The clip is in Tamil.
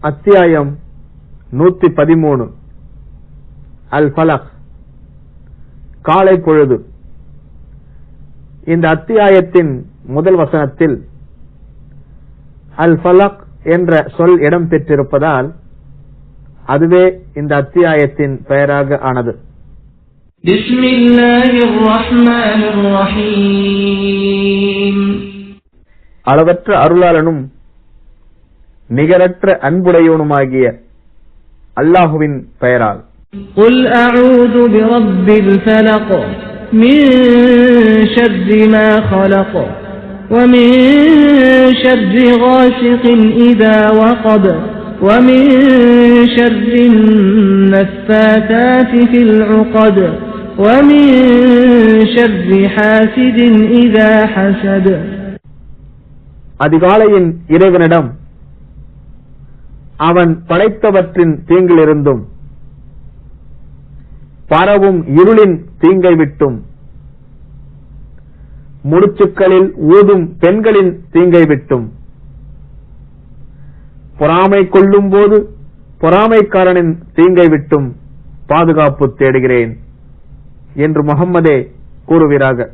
அத்தியாயம் நூத்தி பதிமூணு அல் ஃபலக் காலை பொழுது. இந்த அத்தியாயத்தின் முதல் வசனத்தில் அல் ஃபலக் என்ற சொல் இடம் பெற்றிருப்பதால் அதுவே இந்த அத்தியாயத்தின் பெயராக ஆனது. அளவற்ற அருளாளனும் நிகரற்ற அன்புடையவனுமாகிய அல்லாஹுவின் பெயரால் قل أعوذ برب الفلق من شر ما خلق ومن شر غاسق إذا وقب ومن شر النفاثات في العقد ومن شر حاسد إذا حسد அதிகாலையின் இறைவனிடம் அவன் படைத்தவற்றின் தீங்கிலிருந்தும் பரவும் இருளின் தீங்கை விட்டும் முடிச்சுக்களில் ஊதும் பெண்களின் தீங்கை விட்டும். பொறாமை கொள்ளும் போது பொறாமைக்காரனின் தீங்கை விட்டும் பாதுகாப்பு தேடுகிறேன் என்று முகம்மதே கூறுகிறார்கள்